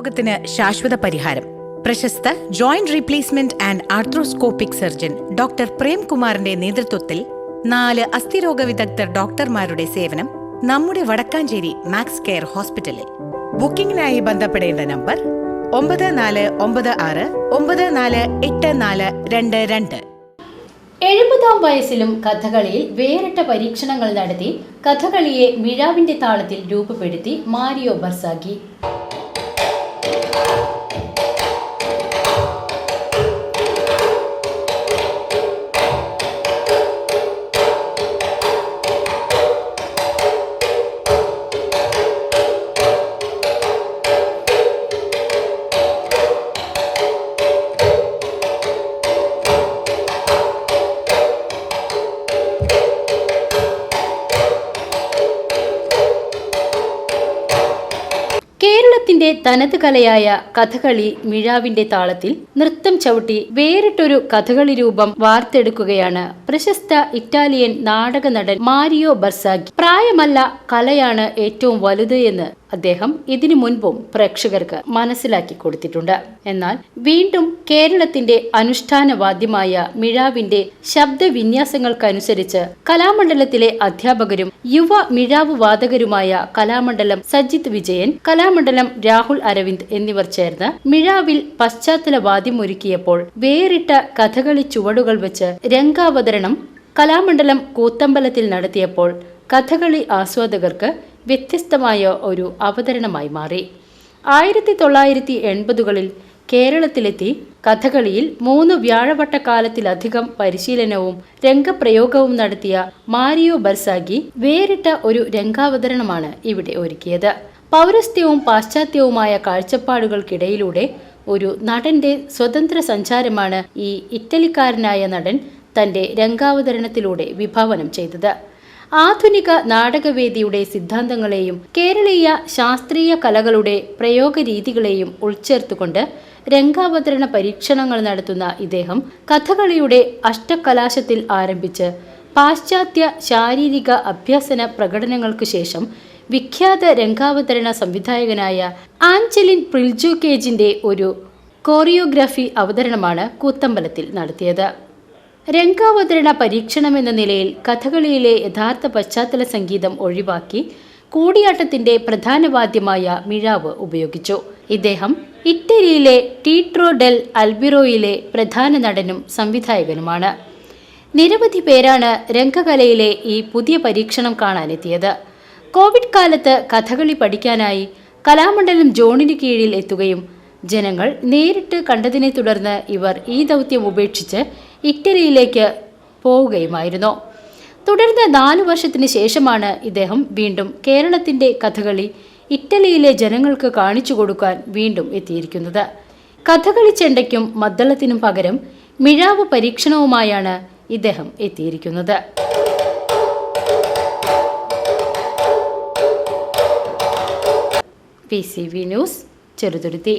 രോഗത്തിന് ശാശ്വത പരിഹാരം. പ്രശസ്ത joint replacement and arthroscopic surgeon doctor പ്രേംകുമാറിന്റെ നേതൃത്വത്തിൽ നാല് അസ്ഥിരോഗ വിദഗ്ധർ ഡോക്ടർമാരുടെ സേവനം നമ്മുടെ വടക്കാഞ്ചേരി മാക്സ് കെയർ ഹോസ്പിറ്റലിൽ. ബുക്കിംഗിനായി ബന്ധപ്പെടേണ്ട നമ്പർ ഒമ്പത് നാല് ഒമ്പത് ആറ് ഒമ്പത് നാല് എട്ട് നാല് രണ്ട് രണ്ട്. എഴുപതാം വയസ്സിലും കഥകളിയിൽ വേറിട്ട പരീക്ഷണങ്ങൾ നടത്തി കഥകളിയെ മിഴാവിന്റെ താളത്തിൽ രൂപപ്പെടുത്തി മാരിയോ ബർസാഗി കേരളത്തിന്റെ തനത് കലയായ കഥകളി മിഴാവിന്റെ താളത്തിൽ നൃത്തം ചവിട്ടി വേറിട്ടൊരു കഥകളി രൂപം വാർത്തെടുക്കുകയാണ് പ്രശസ്ത ഇറ്റാലിയൻ നാടക നടൻ മാരിയോ ബർസാഗി. പ്രായമല്ല കലയാണ് ഏറ്റവും വലുത് എന്ന് അദ്ദേഹം ഇതിനു മുൻപും പ്രേക്ഷകർക്ക് മനസ്സിലാക്കി കൊടുത്തിട്ടുണ്ട്. എന്നാൽ വീണ്ടും കേരളത്തിന്റെ അനുഷ്ഠാനവാദ്യമായ മിഴാവിന്റെ ശബ്ദവിന്യാസങ്ങൾക്കനുസരിച്ച് കലാമണ്ഡലത്തിലെ അധ്യാപകരും യുവ മിഴാവ് വാദകരുമായ കലാമണ്ഡലം സജിത് വിജയൻ കലാമണ്ഡലം രാഹുൽ അരവിന്ദ് എന്നിവർ ചേർന്ന് മിഴാവിൽ പശ്ചാത്തല വാദ്യം ഒരുക്കിയപ്പോൾ വേറിട്ട കഥകളി ചുവടുകൾ വെച്ച് രംഗാവതരണം കലാമണ്ഡലം കൂത്തമ്പലത്തിൽ നടത്തിയപ്പോൾ കഥകളി ആസ്വാദകർക്ക് വ്യത്യസ്തമായ ഒരു അവതരണമായി മാറി. ആയിരത്തി തൊള്ളായിരത്തി എൺപതുകളിൽ കേരളത്തിലെത്തി കഥകളിയിൽ മൂന്ന് വ്യാഴവട്ടക്കാലത്തിലധികം പരിശീലനവും രംഗപ്രയോഗവും നടത്തിയ മാരിയോ ബർസാഗി വേറിട്ട ഒരു രംഗാവതരണമാണ് ഇവിടെ ഒരുക്കിയത്. പൗരസ്ത്യവും പാശ്ചാത്യവുമായ കാഴ്ചപ്പാടുകൾക്കിടയിലൂടെ ഒരു നടന്റെ സ്വതന്ത്ര സഞ്ചാരമാണ് ഈ ഇറ്റലിക്കാരനായ നടൻ തന്റെ രംഗാവതരണത്തിലൂടെ വിഭാവനം ചെയ്തത്. ആധുനിക നാടകവേദിയുടെ സിദ്ധാന്തങ്ങളെയും കേരളീയ ശാസ്ത്രീയ കലകളുടെ പ്രയോഗരീതികളെയും ഉൾച്ചേർത്തുകൊണ്ട് രംഗാവതരണ പരീക്ഷണങ്ങൾ നടത്തുന്ന ഇദ്ദേഹം കഥകളിയുടെ അഷ്ടകലാശത്തിൽ ആരംഭിച്ച് പാശ്ചാത്യ ശാരീരിക അഭ്യസന പ്രകടനങ്ങൾക്ക് ശേഷം വിഖ്യാത രംഗാവതരണ സംവിധായകനായ ആഞ്ചലിൻ പ്രിൽജുക്കേജിന്റെ ഒരു കോറിയോഗ്രാഫി അവതരണമാണ് കൂത്തമ്പലത്തിൽ നടത്തിയത്. രംഗാവതരണ പരീക്ഷണമെന്ന നിലയിൽ കഥകളിയിലെ യഥാർത്ഥ പശ്ചാത്തല സംഗീതം ഒഴിവാക്കി കൂടിയാട്ടത്തിന്റെ പ്രധാന വാദ്യമായ മിഴാവ് ഉപയോഗിച്ചു. ഇദ്ദേഹം ഇറ്റലിയിലെ ടീട്രോ ഡെൽ അൽബിറോയിലെ പ്രധാന നടനും സംവിധായകനുമാണ്. നിരവധി പേരാണ് രംഗകലയിലെ ഈ പുതിയ പരീക്ഷണം കാണാനെത്തിയത്. കോവിഡ് കാലത്ത് കഥകളി പഠിക്കാനായി കലാമണ്ഡലം ജോണിന് കീഴിൽ എത്തുകയും ജനങ്ങൾ നേരിട്ട് കണ്ടതിനെ തുടർന്ന് ഇവർ ഈ ദൗത്യം ഉപേക്ഷിച്ച് ഇറ്റലിയിലേക്ക് പോവുകയുമായിരുന്നു. തുടർന്ന് നാലു വർഷത്തിന് ശേഷമാണ് ഇദ്ദേഹം വീണ്ടും കേരളത്തിന്റെ കഥകളി ഇറ്റലിയിലെ ജനങ്ങൾക്ക് കാണിച്ചു കൊടുക്കാൻ വീണ്ടും എത്തിയിരിക്കുന്നത്. കഥകളി ചെണ്ടയ്ക്കും മദ്ദളത്തിനും പകരം മിഴാവ് പരീക്ഷണവുമായാണ് ഇദ്ദേഹം എത്തിയിരിക്കുന്നത്. P C V news Cheruthuruthy.